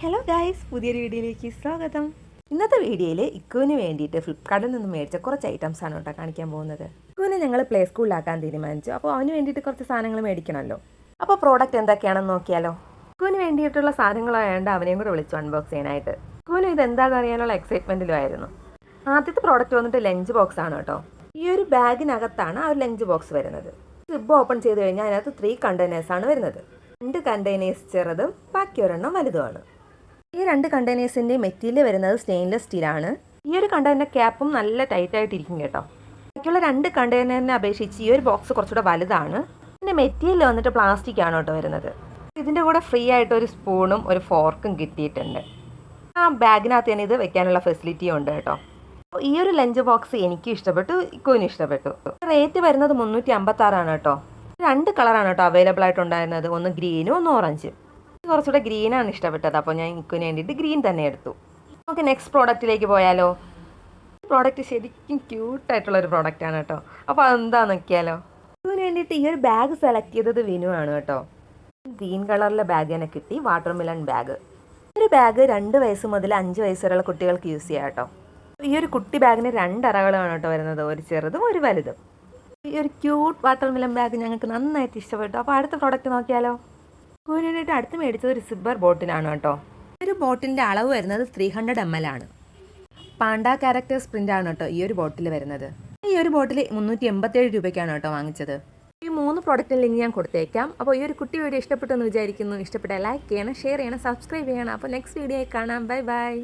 Hello guys പുതിയൊരു വീഡിയോയിലേക്ക് സ്വാഗതം. ഇന്നത്തെ വീഡിയോയിൽ ഇക്കുവിന് വേണ്ടിയിട്ട് ഫ്ലിപ്കാർട്ടിൽ നിന്ന് മേടിച്ച കുറച്ച് ഐറ്റംസ് ആണ് കേട്ടോ കാണിക്കാൻ പോകുന്നത്. ഇക്കുവിനെ ഞങ്ങൾ പ്ലേ സ്കൂളിലാക്കാൻ തീരുമാനിച്ചു. അപ്പോൾ അവന് വേണ്ടിയിട്ട് കുറച്ച് സാധനങ്ങൾ മേടിക്കണമല്ലോ. അപ്പോൾ പ്രോഡക്റ്റ് എന്തൊക്കെയാണെന്ന് നോക്കിയാലോ. ഇക്കുവിന് വേണ്ടിയിട്ടുള്ള സാധനങ്ങളായതുകൊണ്ട് അവനെയും കൂടെ വിളിച്ചു അൺബോക്സ് ചെയ്യാനായിട്ട്. ഇക്കുവിനും ഇത് എന്താണെന്ന് അറിയാനുള്ള എക്സൈറ്റ്മെന്റിലും ആയിരുന്നു. ആദ്യത്തെ പ്രോഡക്റ്റ് വന്നിട്ട് ലഞ്ച് ബോക്സ് ആണ് കേട്ടോ. ഈ ഒരു ബാഗിനകത്താണ് ആ ഒരു ലഞ്ച് ബോക്സ് വരുന്നത്. സിബ് ഓപ്പൺ ചെയ്ത് കഴിഞ്ഞാൽ അതിനകത്ത് ത്രീ കണ്ടെയ്നേഴ്സാണ് വരുന്നത്. രണ്ട് കണ്ടെയ്നേഴ്സ് ചെറുതും ബാക്കി ഒരെണ്ണം വലുതുമാണ്. ഈ രണ്ട് കണ്ടെയ്നേഴ്സിന്റെ മെറ്റീരിയൽ വരുന്നത് സ്റ്റെയിൻലെസ് സ്റ്റീലാണ് ഈ ഒരു കണ്ടെയ്നർ ക്യാപ്പും നല്ല ടൈറ്റ് ആയിട്ടിരിക്കും കേട്ടോ. ബാക്കിയുള്ള രണ്ട് കണ്ടെയ്നറിനെ അപേക്ഷിച്ച് ഈ ഒരു ബോക്സ് കുറച്ചുകൂടെ വലുതാണ്. പിന്നെ മെറ്റീരിയൽ വന്നിട്ട് പ്ലാസ്റ്റിക് ആണ് കേട്ടോ വരുന്നത്. ഇതിന്റെ കൂടെ ഫ്രീ ആയിട്ട് ഒരു സ്പൂണും ഒരു ഫോർക്കും കിട്ടിയിട്ടുണ്ട്. ആ ബാഗിനകത്ത് തന്നെ ഇത് വെക്കാനുള്ള ഫെസിലിറ്റിയും ഉണ്ട് കേട്ടോ. ഈ ഒരു ലഞ്ച് ബോക്സ് എനിക്കും ഇഷ്ടപ്പെട്ടു ഇക്കോനും ഇഷ്ടപ്പെട്ടു. റേറ്റ് വരുന്നത് മുന്നൂറ്റി അമ്പത്തി ആറാണ് കേട്ടോ. രണ്ട് കളറാണ് കേട്ടോ അവൈലബിൾ ആയിട്ടുണ്ടായിരുന്നത്. ഒന്ന് ഗ്രീനും ഒന്ന് ഓറഞ്ചും കുറച്ചുകൂടെ ഗ്രീനാണ് ഇഷ്ടപ്പെട്ടത്. അപ്പോൾ ഞാൻ ഇക്കു വേണ്ടിയിട്ട് ഗ്രീൻ തന്നെ എടുത്തു. നമുക്ക് നെക്സ്റ്റ് പ്രോഡക്റ്റിലേക്ക് പോയാലോ? പ്രോഡക്റ്റ് ശരിക്കും ക്യൂട്ടായിട്ടുള്ള ഒരു പ്രോഡക്റ്റാണ് കേട്ടോ. അപ്പോൾ അതെന്താ നോക്കിയാലോ? ഇക്കുവിന് വേണ്ടിയിട്ട് ഈ ഒരു ബാഗ് സെലക്ട് ചെയ്തത് വിനു ആണ് കേട്ടോ. ഗ്രീൻ കളറിലെ ബാഗ് തന്നെ കിട്ടി. വാട്ടർ മിലൺ ബാഗ് ഒരു ബാഗ് രണ്ട് വയസ്സ് മുതൽ അഞ്ച് വയസ്സ് വരെയുള്ള കുട്ടികൾക്ക് യൂസ് ചെയ്യാം കേട്ടോ. ഈ ഒരു കുട്ടി ബാഗിന് രണ്ട് അറകളാണ് കേട്ടോ വരുന്നത്. ഒരു ചെറുതും ഒരു വലുതും. ഈ ഒരു ക്യൂട്ട് വാട്ടർ മെലൺ ബാഗ് ഞങ്ങൾക്ക് നന്നായിട്ട് ഇഷ്ടപ്പെട്ടു. അപ്പോൾ അടുത്ത പ്രോഡക്റ്റ് നോക്കിയാലോ? വേണ്ടിയിട്ട് അടുത്ത് മേടിച്ചത് ഒരു സിബർ ബോട്ടിലാണ് കേട്ടോ. ഒരു ബോട്ടിന്റെ അളവ് വരുന്നത് ത്രീ ഹൺഡ്രഡ് എം എൽ ആണ്. പാണ്ട ക്യാരക്ടേഴ്സ് പ്രിന്റ് ആണ് കേട്ടോ ഈ ഒരു ബോട്ടിൽ വരുന്നത്. ഈ ഒരു ബോട്ടിൽ മുന്നൂറ്റി എൺപത്തേഴ് രൂപയ്ക്കാണ് കേട്ടോ വാങ്ങിച്ചത്. ഈ മൂന്ന് പ്രോഡക്റ്റിന് ലിങ്ക് ഞാൻ കൊടുത്തേക്കാം. അപ്പോൾ ഈ ഒരു കുട്ടി വീഡിയോ ഇഷ്ടപ്പെട്ടെന്ന് വിചാരിക്കുന്നു. ഇഷ്ടപ്പെട്ട ലൈക്ക് ചെയ്യണം ഷെയർ ചെയ്യണം സബ്സ്ക്രൈബ് ചെയ്യണം. അപ്പോൾ നെക്സ്റ്റ് വീഡിയോയിൽ കാണാം. Bye bye